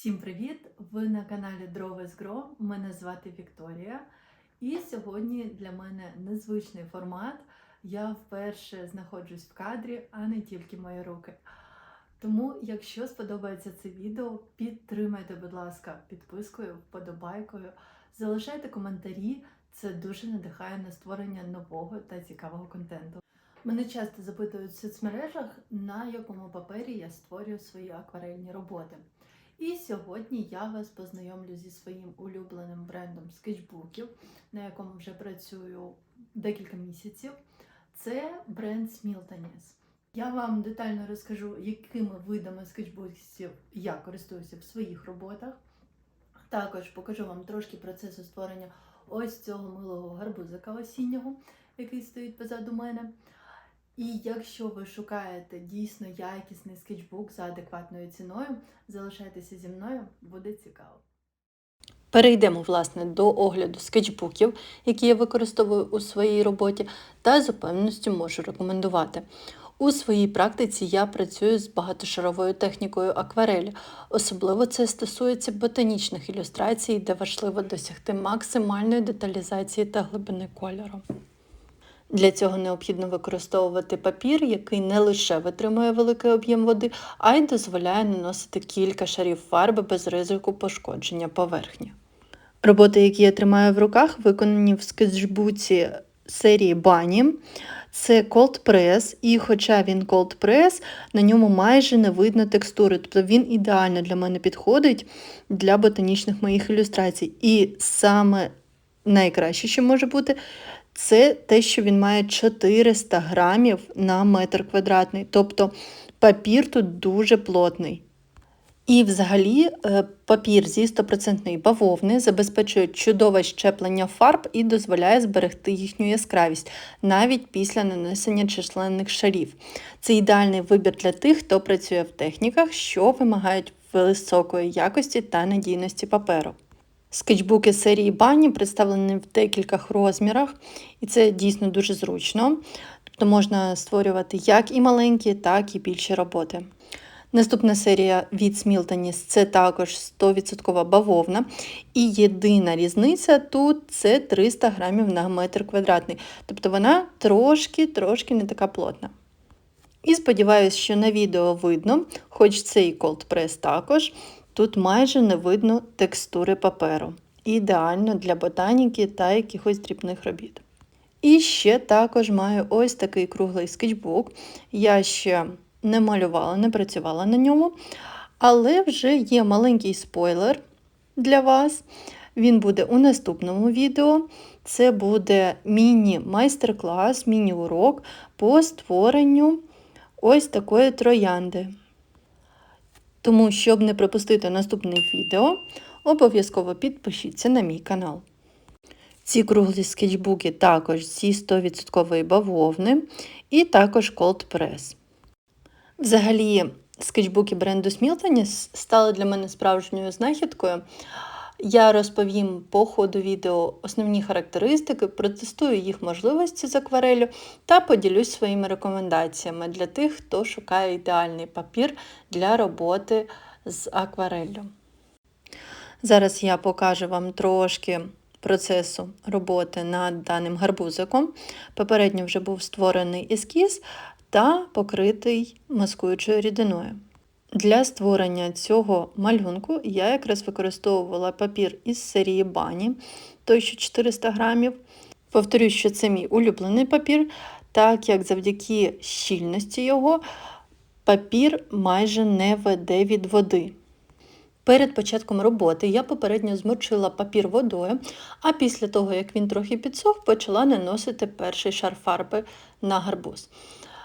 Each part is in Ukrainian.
Всім привіт! Ви на каналі Дрова з Гро. Мене звати Вікторія. І сьогодні для мене незвичний формат. Я вперше знаходжусь в кадрі, а не тільки мої руки. Тому, якщо сподобається це відео, підтримайте, будь ласка, підпискою, вподобайкою, залишайте коментарі. Це дуже надихає на створення нового та цікавого контенту. Мене часто запитують в соцмережах, на якому папері я створюю свої акварельні роботи. І сьогодні я вас познайомлю зі своїм улюбленим брендом скетчбуків, на якому вже працюю декілька місяців. Це бренд Смілтаніс. Я вам детально розкажу, якими видами скетчбуків я користуюся в своїх роботах. Також покажу вам трошки процесу створення ось цього милого гарбузика осіннього, який стоїть позаду мене. І якщо ви шукаєте дійсно якісний скетчбук за адекватною ціною, залишайтеся зі мною, буде цікаво. Перейдемо власне до огляду скетчбуків, які я використовую у своїй роботі, та з упевненістю можу рекомендувати. У своїй практиці я працюю з багатошаровою технікою акварелі. Особливо це стосується ботанічних ілюстрацій, де важливо досягти максимальної деталізації та глибини кольору. Для цього необхідно використовувати папір, який не лише витримує великий об'єм води, а й дозволяє наносити кілька шарів фарби без ризику пошкодження поверхні. Роботи, які я тримаю в руках, виконані в скетчбуці серії Бані. Це Cold Press, і хоча він Cold Press, на ньому майже не видно текстури, тобто він ідеально для мене підходить для ботанічних моїх ілюстрацій. І саме найкраще, що може бути, це те, що він має 400 грамів на метр квадратний. Тобто папір тут дуже плотний. І взагалі е, папір зі 100% бавовни забезпечує чудове щеплення фарб і дозволяє зберегти їхню яскравість навіть після нанесення численних шарів. Це ідеальний вибір для тих, хто працює в техніках, що вимагають високої якості та надійності паперу. Скетчбуки серії Бані представлені в декількох розмірах, і це дійсно дуже зручно. Тобто можна створювати як і маленькі, так і більші роботи. Наступна серія від Смілтоніс це також 100% бавовна. І єдина різниця тут це 300 грамів на метр квадратний. Тобто вона трошки-трошки не така плотна. І сподіваюся, що на відео видно, хоч це і Cold Press також. Тут майже не видно текстури паперу. Ідеально для ботаніки та якихось дрібних робіт. І ще також маю ось такий круглий скетчбук. Я ще не малювала, не працювала на ньому, але вже є маленький спойлер для вас. Він буде у наступному відео. Це буде міні-майстер-клас, міні-урок по створенню ось такої троянди. Тому, щоб не пропустити наступне відео, обов'язково підпишіться на мій канал. Ці круглі скетчбуки також зі 100% бавовни і також Cold Press. Взагалі, скетчбуки бренду Смілтоніс стали для мене справжньою знахідкою. Я розповім по ходу відео основні характеристики, протестую їх можливості з акварелю та поділюсь своїми рекомендаціями для тих, хто шукає ідеальний папір для роботи з аквареллю. Зараз я покажу вам трошки процесу роботи над даним гарбузиком. Попередньо вже був створений ескіз та покритий маскуючою рідиною. Для створення цього малюнку я якраз використовувала папір із серії бані, той що 400 грамів. Повторюю, що це мій улюблений папір, так як завдяки щільності його папір майже не веде від води. Перед початком роботи я попередньо змочила папір водою, а після того, як він трохи підсох, почала наносити перший шар фарби на гарбуз.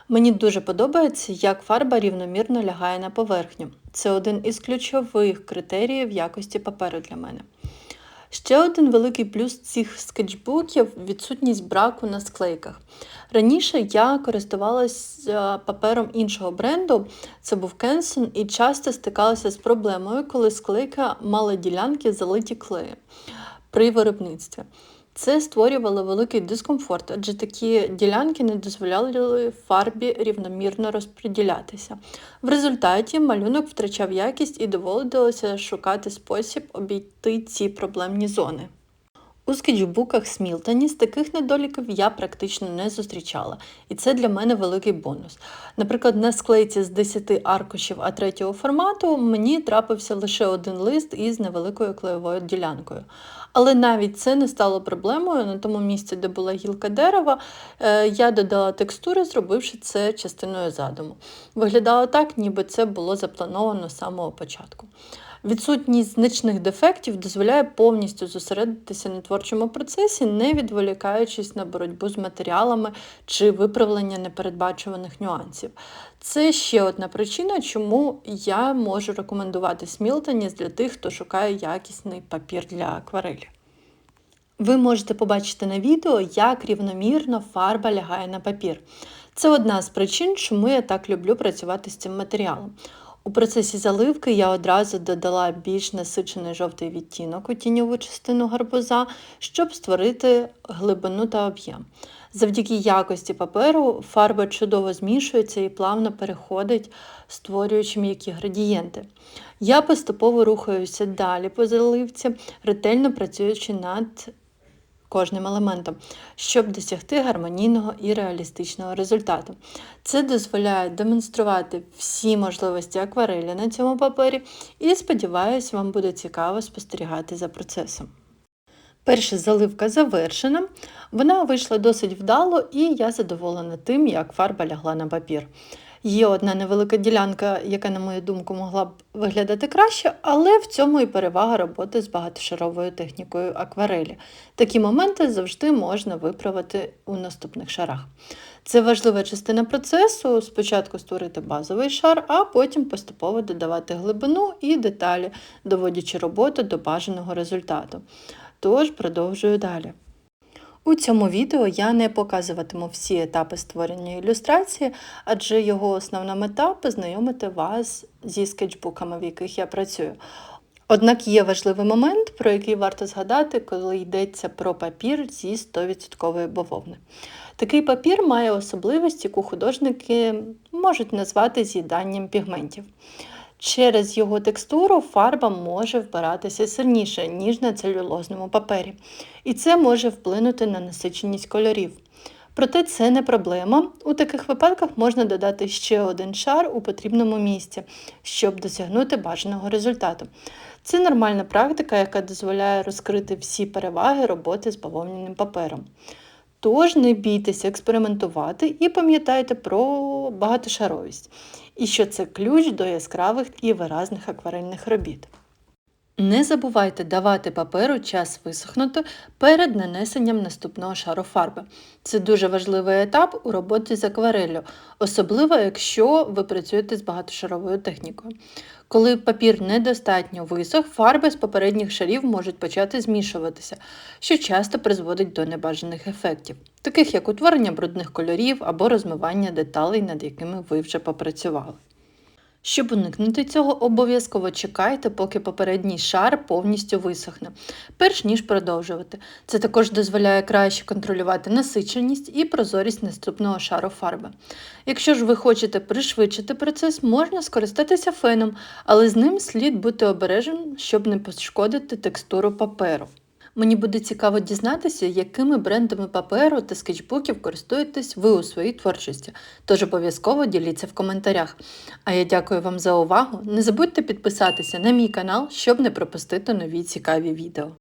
Мені дуже подобається, як фарба рівномірно лягає на поверхню. Це один із ключових критеріїв якості паперу для мене. Ще один великий плюс цих скетчбуків відсутність браку на склейках. Раніше я користувалася папером іншого бренду, це був Kenson, і часто стикалася з проблемою, коли склейка мала ділянки залиті клеєм при виробництві. Це створювало великий дискомфорт, адже такі ділянки не дозволяли фарбі рівномірно розподілятися. В результаті малюнок втрачав якість і доводилося шукати спосіб обійти ці проблемні зони. У скетчбуках Смілтоні з таких недоліків я практично не зустрічала, і це для мене великий бонус. Наприклад, на склейці з 10 аркушів А3 формату мені трапився лише один лист із невеликою клеєвою ділянкою. Але навіть це не стало проблемою. На тому місці, де була гілка дерева, е, я додала текстури, зробивши це частиною задуму. Виглядало так, ніби це було заплановано з самого початку. Відсутність значних дефектів дозволяє повністю зосередитися на творчому процесі, не відволікаючись на боротьбу з матеріалами чи виправлення непередбачуваних нюансів. Це ще одна причина, чому я можу рекомендувати Смілтоніс для тих, хто шукає якісний папір для акварелі. Ви можете побачити на відео, як рівномірно фарба лягає на папір. Це одна з причин, чому я так люблю працювати з цим матеріалом. У процесі заливки я одразу додала більш насичений жовтий відтінок у тіньову частину гарбуза, щоб створити глибину та об'єм. Завдяки якості паперу фарба чудово змішується і плавно переходить, створюючи м'які градієнти. Я поступово рухаюся далі по заливці, ретельно працюючи над кожним елементом, щоб досягти гармонійного і реалістичного результату. Це дозволяє демонструвати всі можливості акварелі на цьому папері, і сподіваюсь, вам буде цікаво спостерігати за процесом. Перша заливка завершена, вона вийшла досить вдало, і я задоволена тим, як фарба лягла на папір. Є одна невелика ділянка, яка, на мою думку, могла б виглядати краще, але в цьому і перевага роботи з багатошаровою технікою акварелі. Такі моменти завжди можна виправити у наступних шарах. Це важлива частина процесу: спочатку створити базовий шар, а потім поступово додавати глибину і деталі, доводячи роботу до бажаного результату. Тож продовжую далі. У цьому відео я не показуватиму всі етапи створення ілюстрації, адже його основна мета познайомити вас зі скетчбуками, в яких я працюю. Однак є важливий момент, про який варто згадати, коли йдеться про папір зі 100% бавовни. Такий папір має особливість, яку художники можуть назвати з'їданням пігментів. Через його текстуру фарба може вбиратися сильніше, ніж на целюлозному папері, і це може вплинути на насиченість кольорів. Проте це не проблема. У таких випадках можна додати ще один шар у потрібному місці, щоб досягнути бажаного результату. Це нормальна практика, яка дозволяє розкрити всі переваги роботи з бавовняним папером. Тож не бійтеся експериментувати і пам'ятайте про багатошаровість, і що це ключ до яскравих і виразних акварельних робіт. Не забувайте давати паперу час висохнути перед нанесенням наступного шару фарби. Це дуже важливий етап у роботі з аквареллю, особливо якщо ви працюєте з багатошаровою технікою. Коли папір недостатньо висох, фарби з попередніх шарів можуть почати змішуватися, що часто призводить до небажаних ефектів, таких як утворення брудних кольорів або розмивання деталей, над якими ви вже попрацювали. Щоб уникнути цього, обов'язково чекайте, поки попередній шар повністю висохне, перш ніж продовжувати. Це також дозволяє краще контролювати насиченість і прозорість наступного шару фарби. Якщо ж ви хочете пришвидшити процес, можна скористатися феном, але з ним слід бути обережним, щоб не пошкодити текстуру паперу. Мені буде цікаво дізнатися, якими брендами паперу та скетчбуків користуєтесь ви у своїй творчості, тож обов'язково діліться в коментарях. А я дякую вам за увагу. Не забудьте підписатися на мій канал, щоб не пропустити нові цікаві відео.